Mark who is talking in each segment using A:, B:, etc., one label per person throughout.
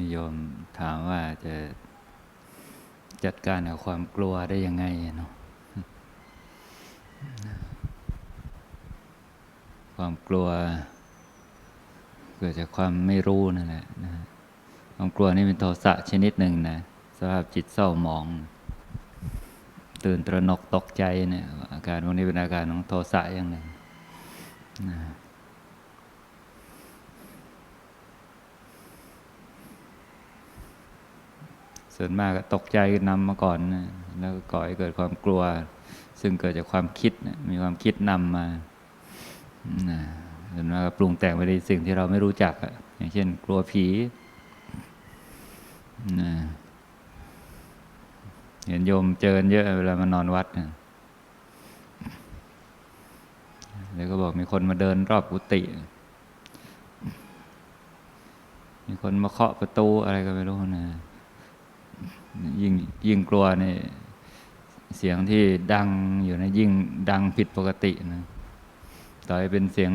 A: นิยมถามว่าจะจัดการกับความกลัวได้ยังไงเนาะความกลัว เกิดจากความไม่รู้นั่นแหละนะความกลัวนี่เป็นโทสะชนิดหนึ่งนะสภาพจิตเศร้าหมอง ตื่นตระหนกตกใจเนี่ยอาการพวกนี้เป็นอาการของโทสะอย่างหนึ่งนะ ส่วนมากตกใจนำมาก่อนนะแล้วก็ก่อให้เกิดความกลัว ซึ่งเกิดจากความคิดนะมีความคิดนำมานะส่วนมากปรุงแต่งไปในสิ่งที่เราไม่รู้จักอย่างเช่น กลัวผีนะเห็นโยมเจอเยอะเวลามานอนวัดนะแล้วก็บอกมีคนมาเดินรอบกุฏิมีคนมาเคาะประตูอะไรก็ไม่รู้นะ ยิ่งยิ่งกลัวเนี่ยเสียงที่ดังอยู่นะยิ่งดังผิดปกตินะต่อให้เป็นเสียง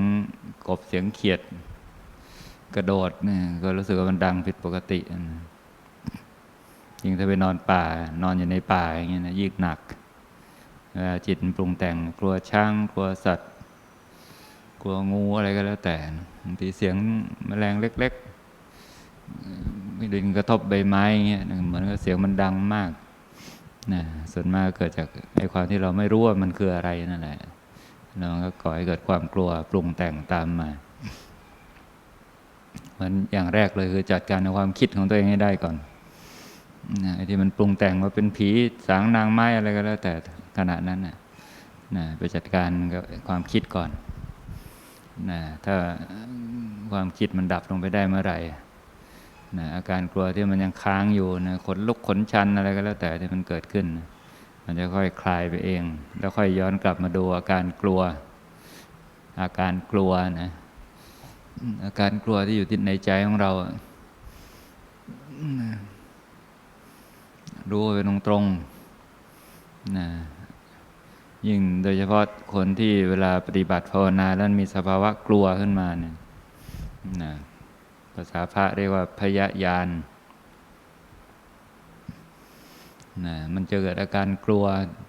A: กบเสียงเขียด กระโดดเนี่ยก็รู้สึกว่ามันดังผิดปกตินะยิ่งถ้าไปนอนป่า นอนอยู่ในป่าอย่างเงี้ยนะยิ่งหนักจิตปรุงแต่งกลัวช้างกลัวสัตว์ กลัวงูอะไรก็แล้วแต่บางทีเสียงแมลงเล็ก ๆ ดินกระทบใบไม้เงี้ยเหมือนกับเสียงมันดังมากนะส่วนมากเกิดจากไอ้ความที่เราไม่รู้ว่ามันคืออะไรนั่นแหละแล้วก็ก่อให้เกิดความกลัวปรุงแต่งตามมาเพราะอย่างแรกเลยคือจัดการในความคิดของตัวเองให้ได้ก่อนนะไอ้ที่มันปรุงแต่งว่าเป็นผีสางนางไม้อะไรก็แล้ว แต่ขณะนั้นนะนะไปจัดการกับความคิดก่อนนะถ้าความคิดมันดับลงไปได้เมื่อไหร่ นะอาการกลัวที่มันยังค้างอยู่นะขนลุกขนชันอะไรก็แล้วแต่ที่มันเกิดขึ้นนะมันจะค่อยคลายไปเอง แล้วค่อยย้อนกลับมาดูอาการกลัว อาการกลัวนะอาการกลัวที่อยู่ที่ในใจของเรารู้ไปตรงๆนะยิ่งโดยเฉพาะคนที่เวลาปฏิบัติภาวนาแล้วมีสภาวะกลัวขึ้นมาเนี่ยนะ ภาษาพระเรียกว่าพยายานนะมันจะเกิดอาการกลัว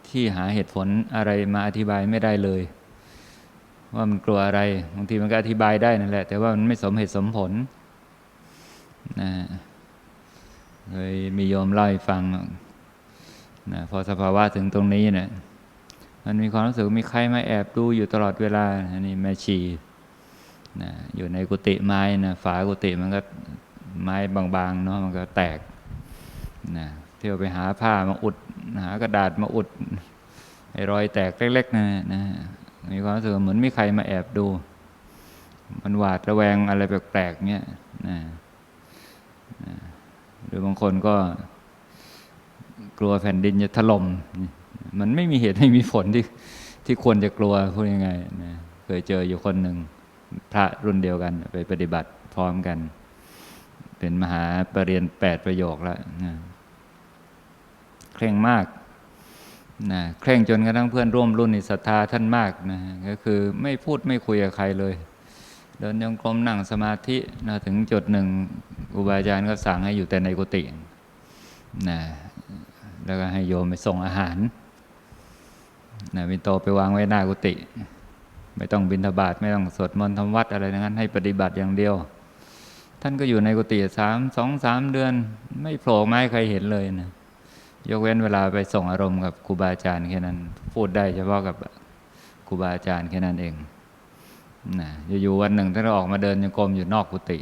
A: ที่หาเหตุผลอะไรมาอธิบายไม่ได้เลย ว่ามันกลัวอะไรบางทีมันก็อธิบายได้นั่นแหละ แต่ว่ามันไม่สมเหตุสมผลนะเคยมีโยมเล่าให้ฟังนะพอสภาวะถึงตรงนี้เนะี่ยมันมีความรู้สึกมีใครมาแอบดูอยู่ตลอดเวลาอันนี้แม่ชี นะอยู่ในกุฏิไม้นะฝากุฏิมันก็ไม้บางๆเนาะมันก็แตกนะเที่ยวไปหาผ้ามาอุด หากระดาษมาอุดไอ้รอยแตกเล็กๆนะนะมีความรู้สึกเหมือนมีใครมาแอบดู มันหวาดระแวงอะไรแปลกๆเงี้ยนะนะหรือบางคนก็กลัวแผ่นดินจะถล่ม มันไม่มีเหตุไม่มีผลที่ที่ควรจะกลัวพูดยังไงนะเคยเจออยู่คนหนึ่ง พระรุ่นเดียวกัน ไปปฏิบัติพร้อมกัน เป็นมหาปรริญญาแปดประโยคแล้วนะเคร่งมากนะเคร่งจนกระทั่งเพื่อนร่วมรุ่นนิศรัทธาท่านมากนะก็คือไม่พูดไม่คุยกับใครเลย เดินยงกลมนั่งสมาธินะถึงจุดหนึ่งครูบาจารย์ก็สั่งให้อยู่แต่ในกุฏินะแล้วก็ให้โยมไปส่งอาหารนะวิโตไปวางไว้หน้ากุฏิ ไม่ต้องบินทบาทไม่ต้องสวดมนต์ทำวัดอะไรนั้น ให้ปฏิบัติอย่างเดียว ท่านก็อยู่ในกุฏิสามสองสามเดือน ไม่โผล่ไมาให้ใครเห็นเลยนะยกเว้นเวลาไปส่งอารมณ์กับครูบาอาจารย์แค่นั้น พูดได้เฉพาะกับครูบาอาจารย์แค่นั้นเองนะอยู่ๆวันหนึ่งท่านออกมาเดินยังกรมอยู่นอกกุฏิ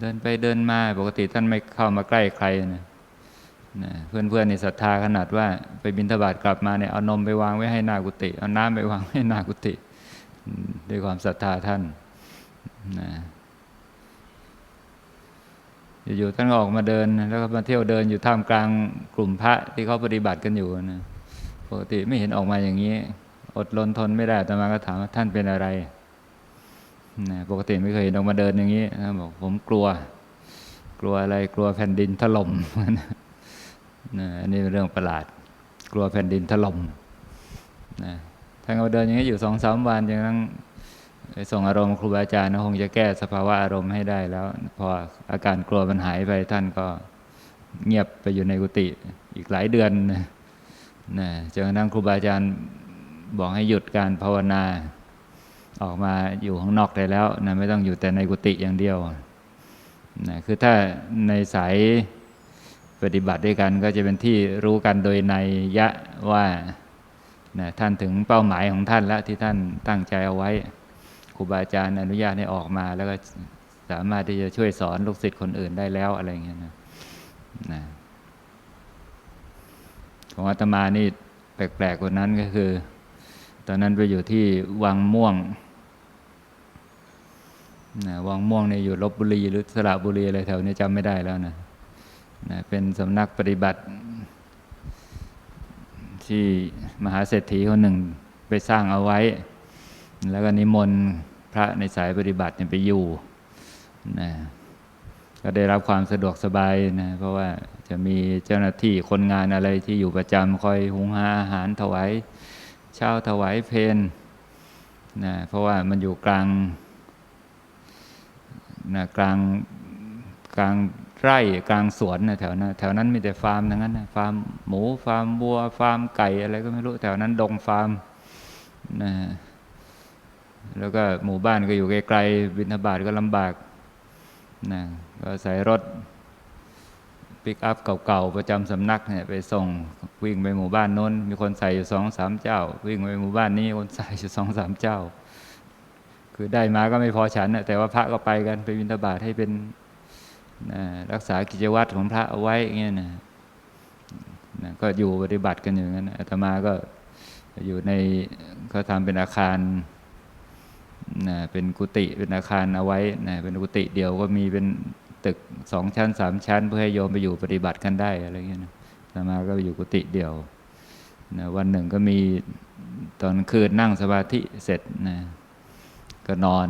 A: เดินไปเดินมาปกติท่านไม่เข้ามาใกล้ใครนะ นะเพื่อนๆในศรัทธาขนาดว่าไปบินทบาทกลับมาเนี่ยเอานมไปวางไว้ให้นากุฏิเอาน้ำไปวางไว้ให้นากุฏิด้วยความศรัทธาท่านนะอยู่ๆท่านออกมาเดิน แล้วก็มาเที่ยวเดินอยู่ท่ามกลางกลุ่มพระที่เขาปฏิบัติกันอยู่นะปกติไม่เห็นออกมาอย่างนี้ อดรนทนไม่ได้แต่มาก็ถามว่าท่านเป็นอะไรนะปกติไม่เคยเห็นออกมาเดินอย่างนี้นะบอกผมกลัว กลัวอะไรกลัวแผ่นดินถล่ม นะอันนี้เป็นเรื่องประหลาด กลัวแผ่นดินถล่มนะท่านก็เดินอย่างนี้อยู่สองสามวันจนกระทั่งส่งอารมณ์ครูบาอาจารย์คงจะแก้สภาวะอารมณ์ให้ได้แล้ว พออาการกลัวมันหายไปท่านก็เงียบไปอยู่ในกุฏิอีกหลายเดือนนะนะจนกระทั่งครูบาอาจารย์บอกให้หยุดการภาวนา ออกมาอยู่ข้างนอกได้แล้วนะไม่ต้องอยู่แต่ในกุฏิอย่างเดียวนะคือถ้าในสาย ปฏิบัติด้วยกันก็จะเป็นที่รู้กันโดยในยะว่านะท่านถึงเป้าหมายของท่านแล้วที่ท่านตั้งใจเอาไว้ครูบาอาจารย์อนุญาตให้ออกมา แล้วก็สามารถที่จะช่วยสอนลูกศิษย์คนอื่นได้แล้วอะไรเงี้ยนะนะของอาตมานี่แปลกๆกว่านั้นก็คือ ตอนนั้นไปอยู่ที่วังม่วงนะวังม่วงเนี่ยอยู่ลบบุรีหรือสระบุรีอะไรแถวนี้จำไม่ได้แล้วนะ เป็นสำนักปฏิบัติ ที่มหาเศรษฐีคนหนึ่งไปสร้างเอาไว้ แล้วก็นิมนต์พระในสายปฏิบัติไปอยู่นะก็ได้รับความสะดวกสบายนะเพราะว่าจะมีเจ้าหน้าที่คนงานอะไรที่อยู่ประจำคอยหุงหาอาหารถวายเช้าถวายเพลนะเพราะว่ามันอยู่กลางนะกลางกลาง ไร่กลางสวนนะแถวนั้นแถวนั้นมีแต่ฟาร์มทั้งนั้นนะฟาร์มหมูฟาร์มวัว ฟาร์มไก่อะไรก็ไม่รู้แถวนั้นดงฟาร์มนะแล้วก็หมู่บ้านก็อยู่ไกลๆบินทบาทก็ลำบากนะก็ใส่รถปิกอัพเก่าๆประจำสำนักเนี่ยไปส่งวิ่งไปหมู่บ้านโน้น มีคนใส่อยู่สองสามเจ้า วิ่งไปหมู่บ้านนี้คนใส่อยู่สองสามเจ้า คือได้มาก็ไม่พอฉันนะแต่ว่าพระก็ไปกันไปบินทบาทให้เป็น นะรักษากิจวัตรของพระเอาไว้อย่างเงี้ยนะนะก็อยู่ปฏิบัติกันอย่างนั้นอาตมาก็อยู่ในเขาทำเป็นอาคารนะเป็นกุฏิเป็นอาคารเอาไว้นะเป็นกุฏิเดียวก็มีเป็นตึกสองชั้นสามชั้น เพื่อให้โยมไปอยู่ปฏิบัติกันได้อะไรเงี้ยนะอาตมาก็อยู่กุฏิเดียวนะวันหนึ่งก็มีตอนคืนนั่งสมาธิเสร็จนะก็นอน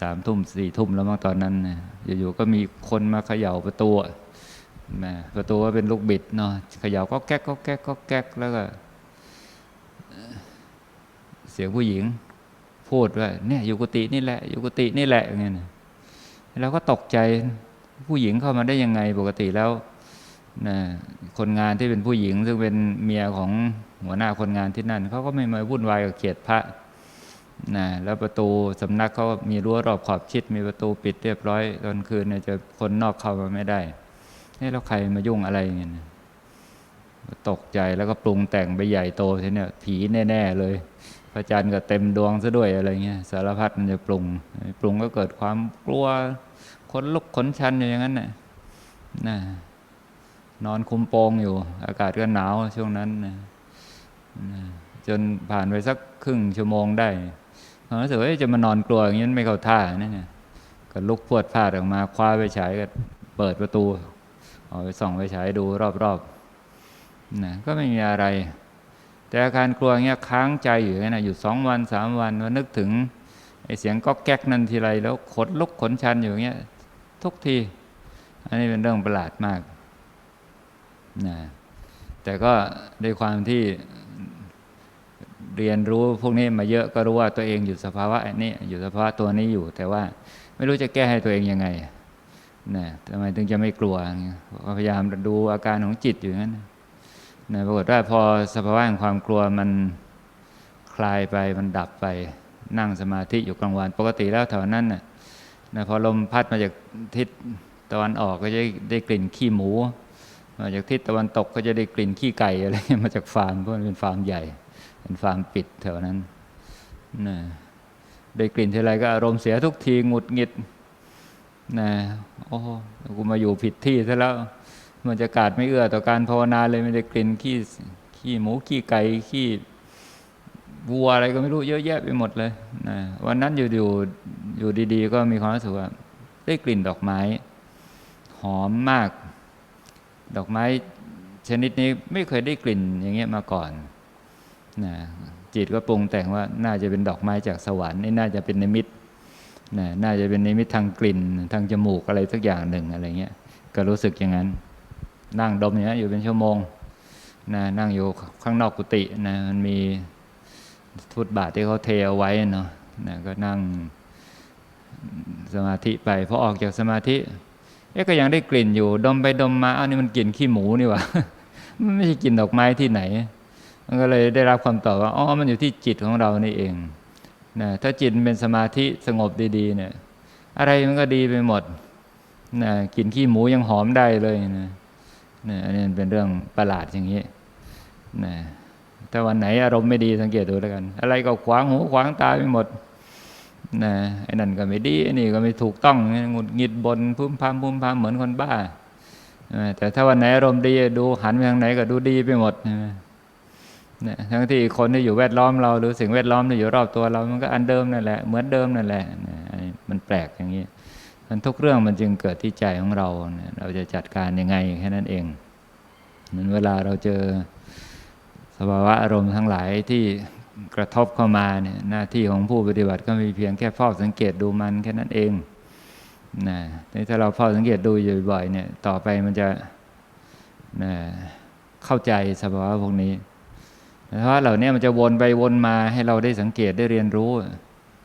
A: สามทุ่มสี่ทุ่มแล้วมั้งตอนนั้นนะอยู่ๆก็มีคนมาเขย่าประตูนะประตูก็เป็นลูกบิดเนาะเขย่าก็แก๊กก็แก๊กก็แก๊กแล้วก็ เสียงผู้หญิง พูดว่าเนี่ยอยู่กุฏินี่แหละอยู่กุฏินี่แหละอย่างเงี้ยนะเราก็ตกใจผู้หญิงเข้ามาได้ยังไงปกติแล้วนะคนงานที่เป็นผู้หญิง ซึ่งเป็นเมียของหัวหน้าคนงานที่นั่นเขาก็ไม่มาวุ่นวายกับเขตพระ นะแล้วประตูสำนักเขามีรั้วรอบขอบชิด มีประตูปิดเรียบร้อยตอนคืนเนี่ยจะคนนอกเข้ามาไม่ได้นี่แล้วใครมายุ่งอะไรเงี้ยตกใจแล้วก็ปรุงแต่งไปใหญ่โตทีเนี้ยผีแน่ ๆ เลย พระจันทร์ก็เต็มดวงซะด้วยอะไรเงี้ยสารพัดมันจะปรุง ปรุงก็เกิดความกลัวขนลุกขนชันอยู่อย่างนั้นน่ะนะนอนคุมโปงอยู่ อากาศก็หนาวช่วงนั้นนะจนผ่านไปสักครึ่งชั่วโมงได้ ผมรู้สึกว่าจะมานอนกลัวอย่างนี้ไม่เข้าท่านั่นไงก็ลุกพวดพลาดออกมาคว้าไปฉายก็เปิดประตูเอาไปส่องไปฉายดูรอบๆนะก็ไม่มีอะไร แต่อาการกลัวเงี้ยค้างใจอยู่นะอยู่สองวันสามวันว่านึกถึงไอ้เสียงก็แก๊กนั่นทีไรแล้วขนลุกขนชันอยู่เงี้ยทุกที อันนี้เป็นเรื่องประหลาดมากนะแต่ก็ด้วยความที่ เรียนรู้พวกนี้มาเยอะก็รู้ว่าตัวเองอยู่สภาวะนี้อยู่สภาวะตัวนี้อยู่ แต่ว่าไม่รู้จะแก้ให้ตัวเองยังไงนะทำไมถึงจะไม่กลัวพยายามดูอาการของจิตอยู่นั้นนะปรากฏว่าพอสภาวะแห่งความกลัวมันคลายไปมันดับไปนั่งสมาธิอยู่กลางวัน ปกติแล้วแถวนั้นนะนะพอลมพัดมาจากทิศตะวันออกก็จะได้กลิ่นขี้หมูมาจากทิศตะวันตกก็จะได้กลิ่นขี้ไก่อะไรมาจากฟาร์มเพราะมันเป็นฟาร์มใหญ่ ฟาร์มปิดแถวนั้นนะได้กลิ่นทีไรก็อารมณ์เสียทุกทีหงุดหงิดนะโอ้กูมาอยู่ผิดที่ซะแล้วมันจะกาดไม่เอื้อต่อการภาวนาเลยไม่ได้กลิ่นขี้ขี้หมูขี้ไก่ขี้วัวอะไรก็ไม่รู้เยอะแยะไปหมดเลยนะวันนั้นอยู่อยู่อยู่ดี ๆ ก็มีความรู้สึกว่าได้กลิ่นดอกไม้ หอมมาก ดอกไม้ชนิดนี้ไม่เคยได้กลิ่นอย่างเงี้ยมาก่อน นะจิตก็ปรุงแต่งว่าน่าจะเป็นดอกไม้จากสวรรค์นี่น่าจะเป็นนิมิตนะน่าจะเป็นนิมิตทางกลิ่น ทางจมูกอะไรสักอย่างหนึ่งอะไรเงี้ยก็รู้สึกอย่างนั้น นั่งดมอย่างนี้อยู่เป็นชั่วโมงนะนั่งอยู่ข้างนอกกุฏินะมันมีฟุตบาทที่เขาเทเอาไว้เนาะนะก็นั่งสมาธิไปพอออกจากสมาธิเอ๊ะก็ยังได้กลิ่นอยู่ ดมไปดมมาอ้าวนี่มันกลิ่นขี้หมูนี่หว่า มันไม่ใช่กลิ่นดอกไม้ที่ไหน มันก็เลยได้รับคำตอบว่าอ๋อมันอยู่ที่จิตของเรานี่เองนะถ้าจิตมันเป็นสมาธิสงบดีๆเนี่ยอะไรมันก็ดีไปหมดนะกินขี้หมูยังหอมได้เลยนะนะอันนี้เป็นเรื่องประหลาดอย่างนี้นะถ้าวันไหนอารมณ์ไม่ดีสังเกตดูแล้วกัน อะไรก็ขวางหูขวางตาไปหมดนะไอ้นั่นก็ไม่ดีไอ้นี่ก็ไม่ถูกต้องหงุดหงิดบนพุ่มพามพุ่มพามเหมือนคนบ้านะแต่ถ้าวันไหนอารมณ์ดีดูหันไปทางไหนก็ดูดีไปหมดนะ นะทั้งที่คนที่อยู่แวดล้อมเราหรือสิ่งแวดล้อมที่อยู่รอบตัวเรา มันก็อันเดิมนั่นแหละ เหมือนเดิมนั่นแหละนะมันแปลกอย่างนี้มันทุกเรื่องมันจึงเกิดที่ใจของเรานะเราจะจัดการยังไงแค่นั้นเองเหมือนเวลาเราเจอสภาวะอารมณ์ทั้งหลายที่กระทบเข้ามาเนี่ยหน้าที่ของผู้ปฏิบัติก็มีเพียงแค่เฝ้าสังเกตดูมันแค่นั้นเองนะถ้าเราเฝ้าสังเกตดูอยู่บ่อยเนี่ย ต่อไปมันจะนะเข้าใจสภาวะพวกนี้ เพราะว่าเหล่านี้มันจะวนไปวนมาให้เราได้สังเกตได้เรียนรู้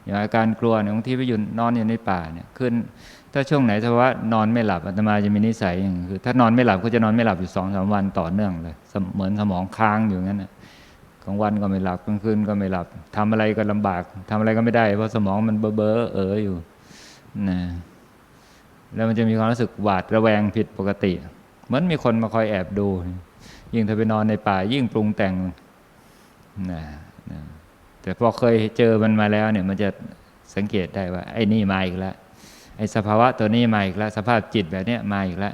A: อย่างอาการกลัวเนี่ยบางทีไปอยู่นอนอยู่ในป่าเนี่ยขึ้น ถ้าช่วงไหนสภาวะนอนไม่หลับอาตมาจะมีนิสัยอย่างคือ ถ้านอนไม่หลับก็จะนอนไม่หลับอยู่สองสามวันต่อเนื่องเลยเหมือนสมองค้างอยู่งั้นนะกลางวันก็ไม่หลับกลางคืนก็ไม่หลับทำอะไรก็ลำบากทำอะไรก็ไม่ได้ เพราะสมองมันเบอเบอเอออยู่นะแล้วมันจะมีความรู้สึกหวาดระแวงผิดปกติ เหมือนมีคนมาคอยแอบดู ยิ่งถ้าไปนอนในป่ายิ่งปรุงแต่ง นะนะแต่พอเคยเจอมันมาแล้วเนี่ยมันจะสังเกตได้ว่า ไอ้นี่มาอีกแล้วไอ้สภาวะตัวนี้มาอีกแล้ว สภาพจิตแบบเนี้ยมาอีกแล้ว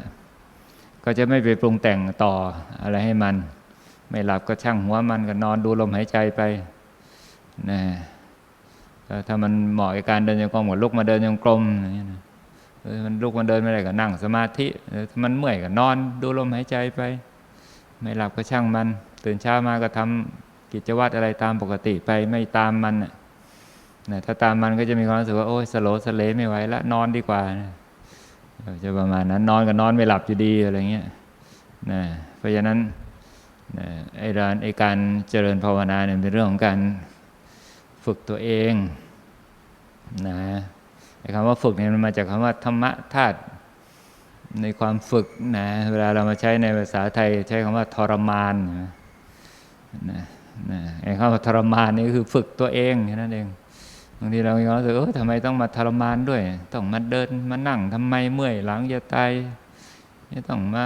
A: ก็จะไม่ไปปรุงแต่งต่ออะไรให้มัน ไม่หลับก็ช่างหัวมันก็นอนดูลมหายใจไปนะถ้ามันเหมาะกับการเดินจงกรมก็ลุกมาเดินจงกรมอย่างนี้นะมันลุกมาเดินไม่ได้ก็นั่งสมาธิถ้ามันเมื่อยก็นอนดูลมหายใจไป ไม่หลับก็ช่างมัน ตื่นเช้ามาก็ทำ กิจวัตรอะไรตามปกติไปไม่ตามมันนะนะถ้าตามมันก็จะมีความรู้สึกว่าโอ้ยสโลสเลไม่ไหวละนอนดีกว่านะจะประมาณนั้นนอนก็นอนไม่หลับอยู่ดีอะไรเงี้ยนะเพราะฉะนั้นนะไอ้การไอ้การเจริญภาวนาเนี่ยเป็นเรื่องของการฝึกตัวเองนะไอ้คำว่าฝึกเนี่ยมันมาจากคำว่าธรรมะธาตุในความฝึกนะเวลาเรามาใช้ในภาษาไทยใช้คำว่าทรมานนะนะนะ ไอ้คำว่าทรมานนี่คือฝึกตัวเองแค่นั้นเองบางทีเรามีความรู้สึกเออทำไมต้องมาทรมานด้วย ต้องมาเดินมานั่งทำไมเมื่อยหลังจะตายจะต้องมา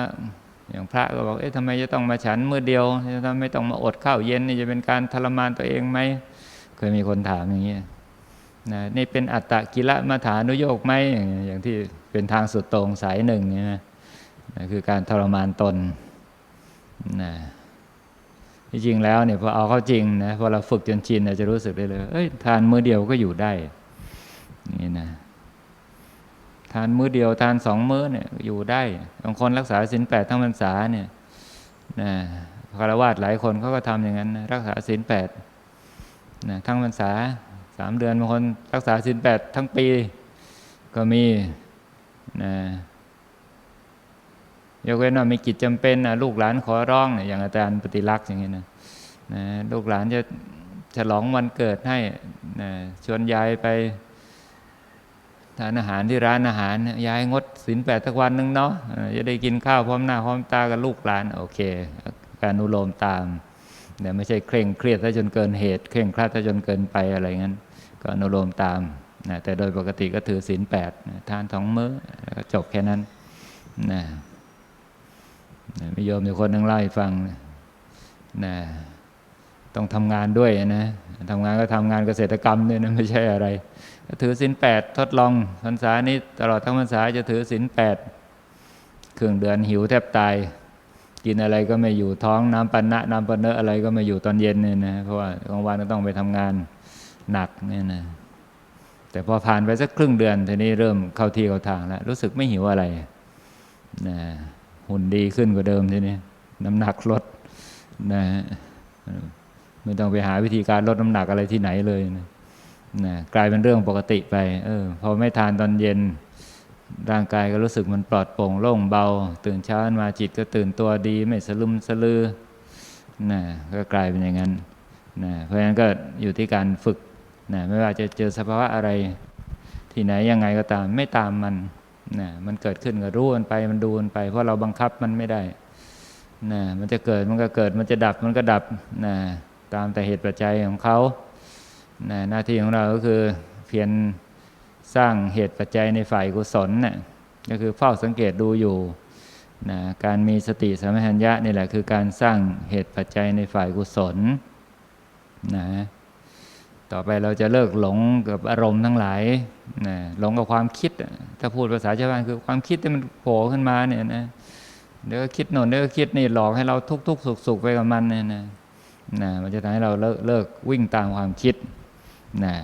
A: อย่างพระก็บอกเอ๊ะทำไมจะต้องมาฉันมือเดียวทำไมต้องมาอดข้าวเย็นนี่จะเป็นการทรมานตัวเองไหมเคยมีคนถามอย่างเงี้ยนะนี่เป็นอัตตะกิละมาฐานุโยกไหมอย่างที่เป็นทางสุดตรงสายหนึ่งเนี่ยนะคือการทรมานตนนะ จริงแล้วเนี่ยพอเอาเข้าจริงนะพอเราฝึกจนชินเราจะรู้สึกได้เลยเอ้ยทานมื้อเดียวก็อยู่ได้นี่นะทานมื้อเดียวทานสองมื้อเนี่ยอยู่ได้บางคนรักษาศีลแปดทั้งพรรษาเนี่ยนะคารวะหลายคนเขาก็ทำอย่างนั้นนะรักษาศีลแปดนะทั้งพรรษาสามเดือนบางคนรักษาศีลแปดทั้งปีก็มีนะ ยกเว้นว่ามีกิจจำเป็นนะลูกหลานขอร้องอย่างอาจารย์ปฏิลักษณ์อย่างนี้นะนะลูกหลานจะฉลองวันเกิดให้นะชวนยายไปทานอาหารที่ร้านอาหารยายงดศีลแปดสักวันหนึ่งเนาะจะได้กินข้าวพร้อมหน้าพร้อมตากับลูกหลาน โอเค การอนุโลมตามเนี่ยไม่ใช่เคร่งเครียดถ้าจนเกินเหตุ เคร่งครัดถ้าจนเกินไปอะไรงั้น ก็อนุโลมตามนะแต่โดยปกติก็ถือศีลแปดทานสองมื้อแล้วก็จบแค่นั้นนะ มีโยมอยู่คนนึ่งเล่าให้ฟังนะต้องทำงานด้วยนะทำงานก็ทำงานเกษตรกรรมด้วยนะไม่ใช่อะไร ถือศีลแปดทดลองพรรษานี้ตลอดทั้งพรรษาจะถือศีลแปดครึ่งเดือนหิวแทบตาย กินอะไรก็ไม่อยู่ท้องน้ำปันนะน้ำปันเนอะอะไรก็ไม่อยู่ตอนเย็นเนี่ยนะเพราะว่ากลางวันก็ต้องไปทำงานหนักเนี่ยนะแต่พอผ่านไปสักครึ่งเดือนทีนี้เริ่มเข้าที่เข้าทางแล้วรู้สึกไม่หิวอะไรนะ หุ่นดีขึ้นกว่าเดิมทีนี้น้ำหนักลดนะไม่ต้องไปหาวิธีการลดน้ำหนักอะไรที่ไหนเลยนะนะกลายเป็นเรื่องปกติไป เออพอไม่ทานตอนเย็น ร่างกายก็รู้สึกมันปลอดโปร่งโล่งเบา ตื่นเช้ามาจิตก็ตื่นตัวดี ไม่สลุมสลือนะก็กลายเป็นอย่างนั้นนะเพราะฉะนั้นก็อยู่ที่การฝึกนะไม่ว่าจะเจอสภาวะอะไร ที่ไหนยังไงก็ตาม ไม่ตามมัน นะมันเกิดขึ้นก็รู้มันไปมันดูมันไป เพราะเราบังคับมันไม่ได้นะมันจะเกิดมันก็เกิดมันจะดับมันก็ดับนะตามแต่เหตุปัจจัยของเขานะหน้าที่ของเราก็คือเพียรสร้างเหตุปัจจัยในฝ่ายกุศลนะ่ะก็คือเฝ้าสังเกตดูอยู่นะการมีสติสัมปชัญญะนี่แหละคือการสร้างเหตุปัจจัยในฝ่ายกุศลนะ ต่อไปเราจะเลิกหลงกับอารมณ์ทั้งหลายนะหลงกับความคิด ถ้าพูดภาษาชาวบ้านคือความคิดที่มันโผล่ขึ้นมาเนี่ยนะเดี๋ยวก็คิดโน่นเดี๋ยวก็คิดนี่หลอกให้เราทุกทุกสุขสุขไปกับมันเนี่ยนะนะมันจะทำให้เราเลิกเลิกวิ่งตามความคิดนะ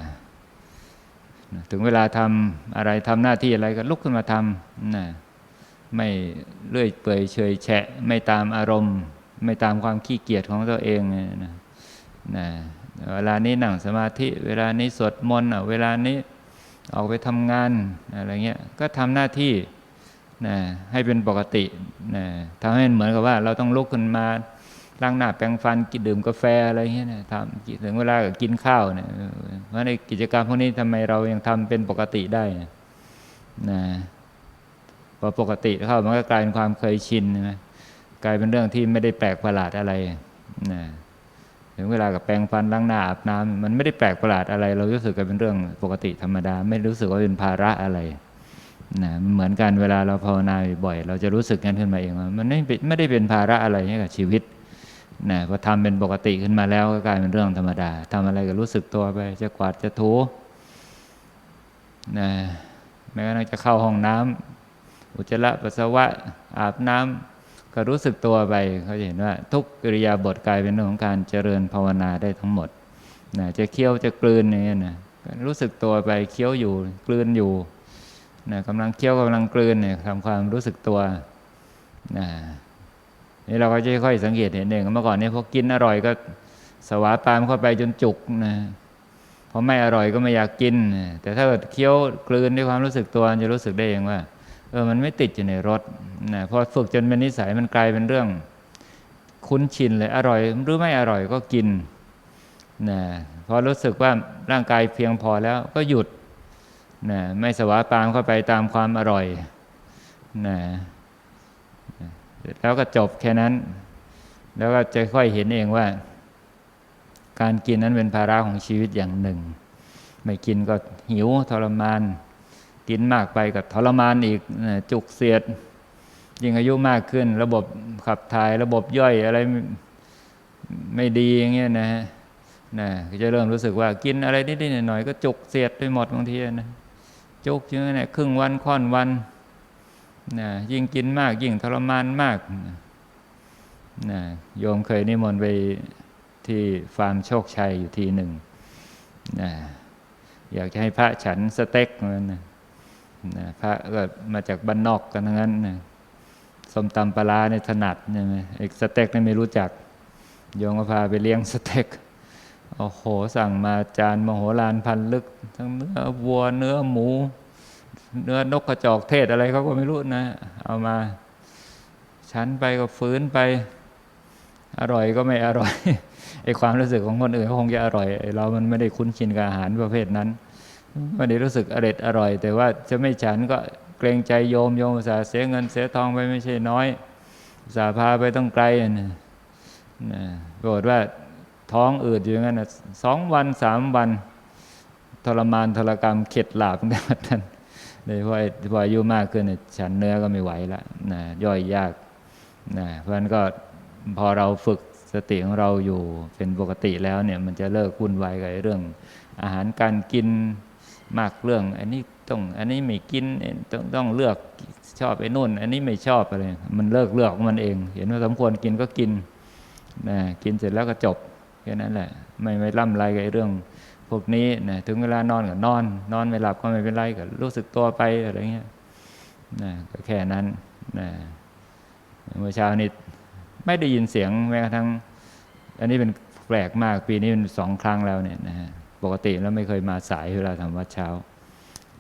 A: ถึงเวลาทำอะไรทำหน้าที่อะไรก็ลุกขึ้นมาทำนะไม่เลื่อยเปื่อยเฉยแฉะ ไม่ตามอารมณ์ ไม่ตามความขี้เกียจของตัวเองเนี่ยนะนะ เวลานี้นั่งสมาธิ เวลานี้สวดมนต์เวลานี้ออกไปทำงานอะไรเงี้ยก็ทำหน้าที่นะให้เป็นปกตินะทำให้มันเหมือนกับว่าเราต้องลุกขึ้นมาล้างหน้าแปรงฟันกินดื่มกาแฟอะไรเงี้ยนะทำถึงเวลาก็กินข้าวเนี่ยเพราะในกิจกรรมพวกนี้ทำไมเรายังทำเป็นปกติได้นะนะพอปกติเข้ามันก็กลายเป็นความเคยชินนะกลายเป็นเรื่องที่ไม่ได้แปลกประหลาดอะไรนะ ถึงเวลากับแปรงฟันล้างหน้าอาบน้ำมันไม่ได้แปลกประหลาดอะไร เรารู้สึกว่าเป็นเรื่องปกติธรรมดา ไม่รู้สึกว่าเป็นภาระอะไรนะเหมือนกันเวลาเราภาวนาบ่อย เราจะรู้สึกงั้นขึ้นมาเองว่ามันไม่ไม่ได้เป็นภาระอะไรให้กับชีวิตนะพอทำเป็นปกติขึ้นมาแล้วก็กลายเป็นเรื่องธรรมดาทำอะไรก็รู้สึกตัวไป จะกวาดจะถูนะแม้กระทั่งจะเข้าห้องน้ำอุจจาระปัสสาวะอาบน้ำ ก็รู้สึกตัวไปเขาจะเห็นว่า ทุกกิริยาบทกลายเป็นเรื่องของการเจริญภาวนาได้ทั้งหมดนะจะเคี้ยวจะกลืนอย่างเงี้ยนะรู้สึกตัวไปเคี้ยวอยู่กลืนอยู่นะกำลังเคี้ยวกำลังกลืนเนี่ยทำความรู้สึกตัวนะนี่เราก็จะค่อยสังเกตเห็นเองเมื่อก่อนเนี่ยพอกินอร่อยก็สวาปามเข้าไปจนจุกนะพอไม่อร่อยก็ไม่อยากกิน แต่ถ้าเกิดเคี้ยวกลืนด้วยความรู้สึกตัวจะรู้สึกได้เองว่า เออมันไม่ติดอยู่ในรสนะพอฝึกจนเป็นนิสัยมันกลายเป็นเรื่อง คุ้นชินเลยอร่อยหรือไม่อร่อยก็กินนะพอรู้สึกว่าร่างกายเพียงพอแล้วก็หยุดนะไม่สวาปามเข้าไปตามความอร่อยนะแล้วก็จบแค่นั้น แล้วก็จะค่อยเห็นเองว่า การกินนั้นเป็นภาระของชีวิตอย่างหนึ่ง ไม่กินก็หิวทรมาน กินมากไปกับทรมานอีกจุกเสียด ยิ่งอายุมากขึ้น ระบบขับถ่ายระบบย่อยอะไรไม่ดีอย่างเงี้ยนะฮะนะจะเริ่มรู้สึกว่ากินอะไรนิดๆหน่อยๆก็จุกเสียดไปหมดบางทีนะจุกเยอะเนี่ยครึ่งวันค่อนวันนะยิ่งกินมาก ยิ่งทรมานมากนะโยมเคยนิมนต์ไปที่ฟาร์มโชคชัยอยู่ทีหนึ่งนะอยากจะให้พระฉันสเต็กเหมือนนะ นะพระก็มาจากบ้านนอกกันทั้งนั้นนะสมตำปลาในถนัดใช่ไหมไอ้สเต็กนี่ไม่รู้จัก โยงก็พาไปเลี้ยงสเต็กโอ้โหสั่งมาจานมโหฬารพันลึก ทั้งเนื้อวัวเนื้อหมู เนื้อนกกระจอกเทศอะไรเขาก็ไม่รู้นะ เอามาชั้นไปก็ฟื้นไป อร่อยก็ไม่อร่อยไอความรู้สึกของคนอื่นเขาคงจะอร่อยเรามันไม่ได้คุ้นชินกับอาหารประเภทนั้น ไม่ได้รู้สึกอร่อยอร่อย แต่ว่าจะไม่ฉันก็เกรงใจโยมโยมสาเสียเงินเสียทองไปไม่ใช่น้อยสาพาไปต้องไกลนะปรากฏว่าท้องอืดอยู่งั้นนะสองวันสามวัน ทรมานทรกรรมเข็ดหลาบตั้งแต่นั้นเลยพอพออายุมากขึ้นฉันเนื้อก็ไม่ไหวละนะย่อยยากนะเพราะฉะนั้นก็พอเราฝึกสติของเราอยู่เป็นปกติแล้วเนี่ยมันจะเลิกวุ่นวายกับเรื่อง อาหารการกิน มากเรื่อง อันนี้ต้องอันนี้ไม่กินต้องต้องเลือกชอบไอ้นู่น อันนี้ไม่ชอบอะไรมันเลิกเลือกของมันเอง เห็นว่าสมควรกินก็กินนะกินเสร็จแล้วก็จบแค่นั้นแหละ ไม่ไม่ล่ำไรกับเรื่อง พวกนี้นะถึงเวลานอนก็นอน นอนไม่หลับก็ไม่เป็นไรก็รู้สึกตัวไปอะไรเงี้ยนะก็แค่นั้นนะเมื่อเช้านี้ไม่ได้ยินเสียงแม้กระทั่งอันนี้เป็นแปลกมากปีนี้เป็นสองครั้งแล้วเนี่ยนะฮะ ปกติแล้วไม่เคยมาสายเวลาทำวัดเช้า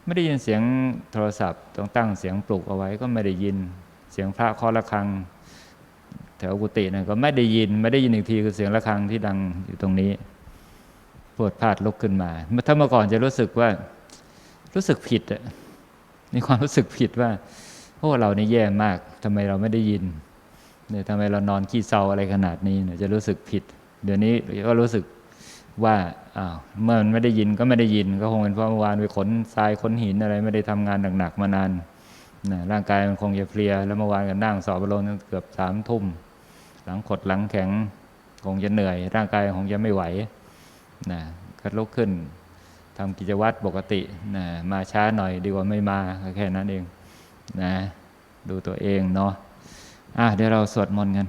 A: ไม่ได้ยินเสียงโทรศัพท์ต้องตั้งเสียงปลุกเอาไว้ก็ไม่ได้ยินเสียงพระเคาะระฆัง แถวกุฏินะก็ไม่ได้ยิน ไม่ได้ยินอีกทีคือเสียงระฆังที่ดังอยู่ตรงนี้ปวดพลาดลุกขึ้นมาเมื่อถ้าเมื่อก่อนจะรู้สึกว่า รู้สึกผิดอะมีความรู้สึกผิดว่าโอ้เรานี่แย่มากทำไมเราไม่ได้ยินเนี่ยทำไมเรานอนขี้เศร้าอะไรขนาดนี้เนี่ยจะรู้สึกผิด เดี๋ยวนี้ก็รู้สึก ว่าอ้าวเมื่อมันไม่ได้ยินก็ไม่ได้ยิน ก็คงเป็นเพราะเมื่อวานไปขนทรายขนหินอะไรไม่ได้ทำงานหนักๆมานานนะร่างกายมันคงจะเพลีย แล้วเมื่อวานก็นั่งสอบอารมณ์เกือบสามทุ่ม หลังขดหลังแข็งคงจะเหนื่อย ร่างกายคงจะไม่ไหวนะก็ลุกขึ้นทำกิจวัตรปกตินะมาช้าหน่อยดีกว่าไม่มาแค่นั้นเองนะดูตัวเองเนาะอะเดี๋ยวเราสวดมนต์กัน